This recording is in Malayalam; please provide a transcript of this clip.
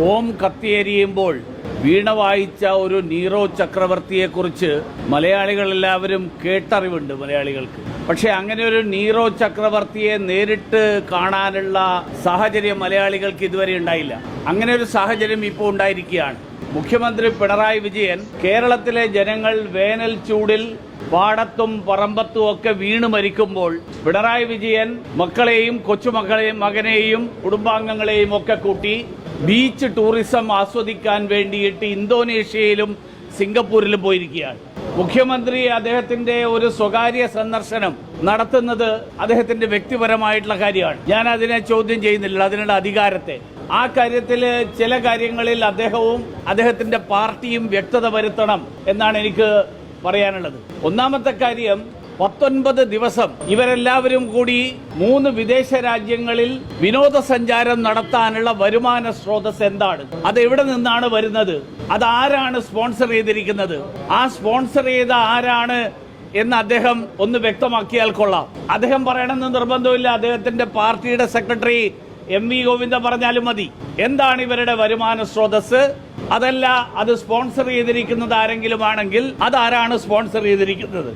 റോം കത്തിയേരിയുമ്പോൾ വീണ വായിച്ച ഒരു നീറോ ചക്രവർത്തിയെക്കുറിച്ച് മലയാളികളെല്ലാവരും കേട്ടറിവുണ്ട് മലയാളികൾക്ക്. പക്ഷേ അങ്ങനെ ഒരു നീറോ ചക്രവർത്തിയെ നേരിട്ട് കാണാനുള്ള സാഹചര്യം മലയാളികൾക്ക് ഇതുവരെ ഉണ്ടായില്ല. അങ്ങനെ ഒരു സാഹചര്യം ഇപ്പോൾ ഉണ്ടായിരിക്കുകയാണ്. മുഖ്യമന്ത്രി പിണറായി വിജയൻ കേരളത്തിലെ ജനങ്ങൾ വേനൽ ചൂടിൽ പാടത്തും പറമ്പത്തും ഒക്കെ വീണ് മരിക്കുമ്പോൾ പിണറായി വിജയൻ മക്കളെയും കൊച്ചുമക്കളെയും മകനെയും കുടുംബാംഗങ്ങളെയും ഒക്കെ കൂട്ടി ബീച്ച് ടൂറിസം ആസ്വദിക്കാൻ വേണ്ടിയിട്ട് ഇന്തോനേഷ്യയിലും സിംഗപ്പൂരിലും പോയിരിക്കുകയാണ്. മുഖ്യമന്ത്രി അദ്ദേഹത്തിന്റെ ഒരു സ്വകാര്യ സന്ദർശനം നടത്തുന്നത് അദ്ദേഹത്തിന്റെ വ്യക്തിപരമായിട്ടുള്ള കാര്യമാണ്. ഞാൻ അതിനെ ചോദ്യം ചെയ്യുന്നില്ല അതിനുള്ള അധികാരത്തെ. ആ കാര്യത്തിൽ ചില കാര്യങ്ങളിൽ അദ്ദേഹവും അദ്ദേഹത്തിന്റെ പാർട്ടിയും വ്യക്തത വരുത്തണം എന്നാണ് എനിക്ക് പറയാനുള്ളത്. ഒന്നാമത്തെ കാര്യം പത്തൊൻപത് ദിവസം ഇവരെല്ലാവരും കൂടി മൂന്ന് വിദേശ രാജ്യങ്ങളിൽ വിനോദസഞ്ചാരം നടത്താനുള്ള വരുമാന സ്രോതസ് എന്താണ്? അത് എവിടെ നിന്നാണ് വരുന്നത്? അത് ആരാണ് സ്പോൺസർ ചെയ്തിരിക്കുന്നത്? ആ സ്പോൺസർ ചെയ്ത ആരാണ് എന്ന് അദ്ദേഹം ഒന്ന് വ്യക്തമാക്കിയാൽ കൊള്ളാം. അദ്ദേഹം പറയണമെന്ന് നിർബന്ധമില്ല. അദ്ദേഹത്തിന്റെ പാർട്ടിയുടെ സെക്രട്ടറി എം വി ഗോവിന്ദ പറഞ്ഞാലും മതി. എന്താണ് ഇവരുടെ വരുമാന സ്രോതസ് അതല്ല അത് സ്പോൺസർ ചെയ്തിരിക്കുന്നത് ആരെങ്കിലും ആണെങ്കിൽ അതാരാണ് സ്പോൺസർ ചെയ്തിരിക്കുന്നത്?